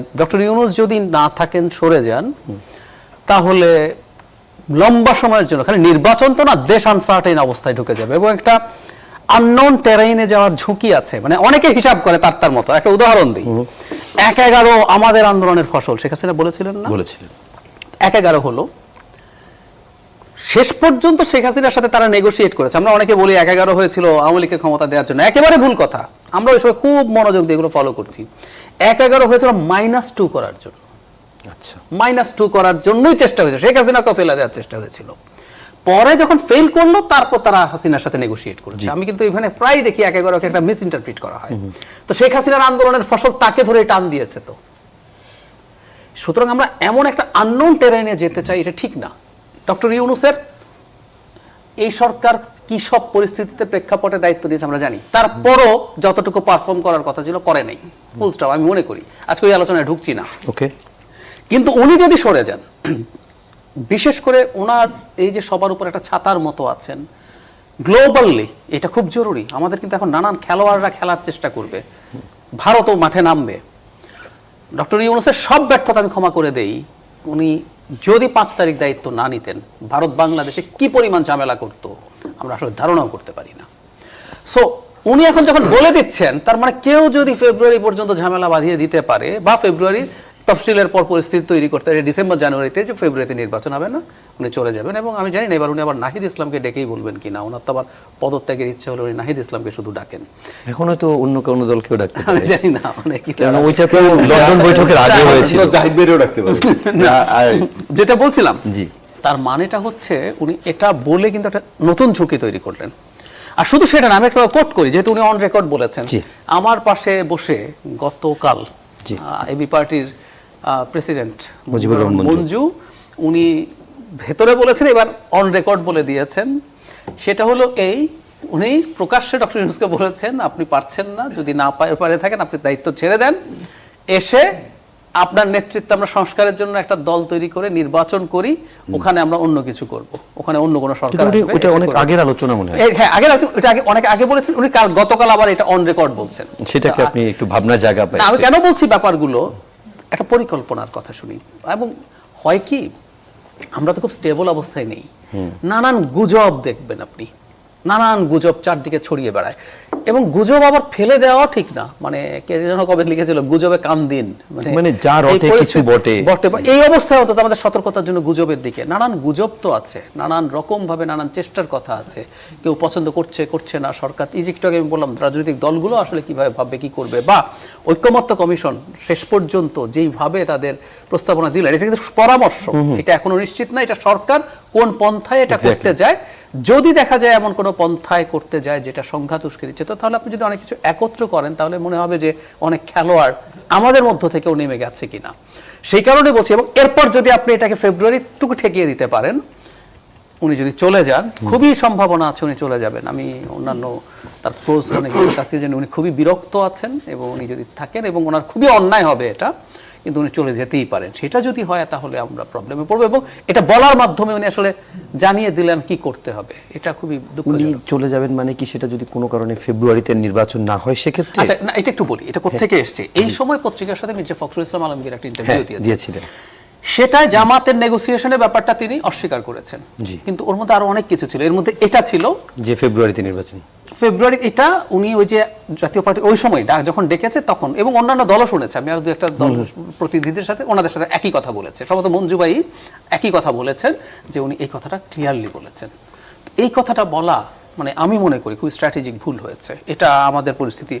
Doctor Yunus যদি না থাকেন সরে যান তাহলে লম্বা সময়ের জন্য খালি নির্বাচন তো না দেশ আনসার্টেন অবস্থায় ঢুকে যাবে এবং একটা আননোন টেরাইনে যাওয়ার ঝুঁকি আছে। মানে অনেকে হিসাব করে তার তার মতো। একটা উদাহরণ দিই। এক এগারো আমাদের আন্দোলনের ফসল শেখ হাসিনা বলেছিলেন না? বলেছিলেন। এক এগারো হলো। শেষ পর্যন্ত শেখ হাসিনার সাথে তারা নেগোসিয়েট করেছে। আমরা অনেকে বলি এক এগারো হয়েছিল আওয়ামী লীগকে ক্ষমতা দেওয়ার জন্য। একেবারে ভুল কথা। আমরা ওই সময় খুব মনোযোগ দিয়ে এগুলো ফলো করছি। এক এগারো হয়েছিল মাইনাস টু করার জন্য। আচ্ছা। মাইনাস টু করার জন্যই চেষ্টা হয়েছে। শেখ হাসিনাকে ফেলে দেওয়ার চেষ্টা হয়েছিল। পরে যখন ফেল করল তারপর তারা হাসিনার সাথে নেগোসিয়েট করেছে। আমি কিন্তু এখানে প্রায় দেখি এক এগারোকে একটা মিস ইন্টারপ্রিট করা হয়। তো শেখ হাসিনার আন্দোলনের ফসল তাকে ধরে টান দিয়েছে তো। সুতরাং আমরা এমন একটা আননোন টেরেনে যেতে চাই এটা ঠিক না। ডক্টর ইউনুসের এই সরকার কি সব পরিস্থিতিতে প্রেক্ষাপটে দায়িত্ব দিয়েছে আমরা জানি। তারপরও যতটুকু পারফর্ম করার কথা ছিল করে নাই। ফুল স্টপ আমি মনে করি। আজকে ওই আলোচনায় ঢুকছি না। ওকে কিন্তু উনি যদি সরে যান বিশেষ করে ওনার এই যে সবার উপর একটা ছাতার মতো আছেন গ্লোবালি এটা খুব জরুরি। আমাদের কিন্তু এখন নানান খেলোয়াড়রা খেলার চেষ্টা করবে। ভারতও মাঠে নামবে। ডক্টর ইউনুসের সব ব্যর্থতা আমি ক্ষমা করে দেই। উনি যদি পাঁচ তারিখ দায়িত্ব না নিতেন ভারত বাংলাদেশে কি পরিমাণ ঝামেলা করতো? আমরা আসলে ধারণাও করতে পারি না। সো উনি এখন যখন বলে দিচ্ছেন তার মানে কেউ যদি ফেব্রুয়ারি পর্যন্ত ঝামেলা বাঁধিয়ে দিতে পারে বা ফেব্রুয়ারি তফসিলের পর পরিস্থিতি তৈরি করতে পারে ডিসেম্বর জানুয়ারিতে যে ফেব্রুয়ারিতে নির্বাচন হবে না উনি চলে যাবেন এবং আমি জানি না এবার উনি আবার নাহিদ ইসলামকে ডেকেই বলবেন কিনা। ওনার তো আবার পদত্যাগের ইচ্ছে হলে উনি নাহিদ ইসলামকে শুধু ডাকেন। এখনও তো অন্য কোনো দল কেউ ডাকতে আমি পারে। জানি না মানে কি কারণ ওইটা তো লন্ডন বৈঠকের আগে হয়েছিল। জাহিদ বেরিয়েও রাখতে পারে। যেটা বলছিলাম জি। তার মানেটা হচ্ছে উনি এটা বলে কিন্তু একটা নতুন ঝুঁকি তৈরি করলেন। আর শুধু সেটা না আমি একটা কোট করি যেহেতু উনি অন রেকর্ড বলেছেন। আমার পাশে বসে গতকাল। এবি পার্টির প্রেসিডেন্ট মঞ্জু। উনি ভেতরে বলেছেন এবার অন রেকর্ড বলে দিয়েছেন। সেটা হলো এই উনি প্রকাশ্যে ডক্টর ইউনুসকে বলেছেন আপনি পারছেন না যদি না পারে থাকেন আপনি দায়িত্ব ছেড়ে দেন। এসে আপনার নেতৃত্বে আমরা সংস্কারের জন্য একটা দল তৈরি করে নির্বাচন করি ওখানে আমরা অন্য কিছু করব। ওখানে অন্য কোনো সরকার এটা অনেক আগের আলোচনা মনে হয়। হ্যাঁ আগের আলোচনা- ওইটা আগে অনেক আগে বলেছেন উনি কাল গতকাল আবার এটা অন রেকর্ড বলছেন। সেটাকে আপনি একটু ভাবনা জায়গা পাই আমি কেন বলছি ব্যাপারগুলো? একটা পরিকল্পনার কথা শুনি। এবং হয় কি আমরা তো খুব স্টেবল অবস্থায় নেই। নানান গুজব দেখবেন আপনি। নানান গুজব চারদিকে ছড়িয়ে বেড়ায়। এবং গুজব আবার ফেলে দেওয়া ঠিক না। মানে কে যেন কবে লিখেছিল গুজবে কান দিন। মানে যা এই রটে কিছু বটে। বটে। এই অবস্থায় অন্তত আমাদের সতর্কতার জন্য গুজবের দিকে। নানান গুজব তো আছে নানান রকম ভাবে নানান চেষ্টার কথা আছে। কেউ পছন্দ করছে করছে না সরকার। যে আগে আমি বললাম রাজনৈতিক দলগুলো আসলে কীভাবে ভাববে কি করবে? বা ঐক্যমত্য কমিশন শেষ পর্যন্ত যেইভাবে তাদের প্রস্তাবনা দিলেন এটা কিন্তু পরামর্শ। এটা এখনও নিশ্চিত না এটা সরকার কোন পন্থায় এটা করতে যায়। যদি দেখা যায় এমন কোনো পন্থায় করতে যায় যেটা সংঘাত উস্কে দিচ্ছে তো তাহলে আপনি যদি অনেক কিছু একত্র করেন তাহলে মনে হবে যে অনেক খেলোয়াড় আমাদের মধ্য থেকেও নেমে গেছে কিনা। সেই কারণে বলছি এবং এরপর যদি আপনি এটাকে ফেব্রুয়ারিটুকু ঠেকিয়ে দিতে পারেন উনি যদি চলে যান খুবই সম্ভাবনা আছে উনি চলে যাবেন। আমি অন্যান্য তার ক্লোজ অনেকের কাছে জানি উনি খুবই বিরক্ত আছেন এবং উনি যদি থাকেন এবং ওনার খুবই অন্যায় হবে এটা কিন্তু উনি চলে যেতেই পারেন। সেটা যদি হয় তাহলে আমরা প্রবলেমে পড়ব এবং এটা বলার মাধ্যমে উনি আসলে জানিয়ে দিলেন কি করতে হবে। এটা খুবই উনি চলে যাবেন মানে কি সেটা যদি কোনো কারণে ফেব্রুয়ারিতে নির্বাচন না হয় সেক্ষেত্রে? আচ্ছা না এটা একটু বলি এটা কোথেকে এসছে? এই সময় পত্রিকার সাথে মির্জা ফখরুল ইসলাম আলমগীর একটা ইন্টারভিউ হ্যাঁ, দিয়েছে দিয়েছিলেন। সেটাই জামাতের নেগোসিয়েশনের ব্যাপারটা তিনি অস্বীকার করেছেন। কিন্তু ওর মধ্যে আরও অনেক কিছু ছিল। এর মধ্যে এটা ছিল যে ফেব্রুয়ারিতে নির্বাচন। ফেব্রুয়ারি এটা উনি ওই যে জাতীয় পার্টি ওই সময় ডাক যখন ডেকেছে তখন এবং অন্যান্য দলও শুনেছে আমি আর দু একটা দল প্রতিনিধিদের সাথে ওনাদের সাথে একই কথা বলেছে। সম্ভবত মঞ্জুবাই একই কথা বলেছেন যে উনি এই কথাটা ক্লিয়ারলি বলেছেন। এই কথাটা বলা মানে আমি মনে করি খুব স্ট্র্যাটেজিক ভুল হয়েছে। এটা আমাদের পরিস্থিতি।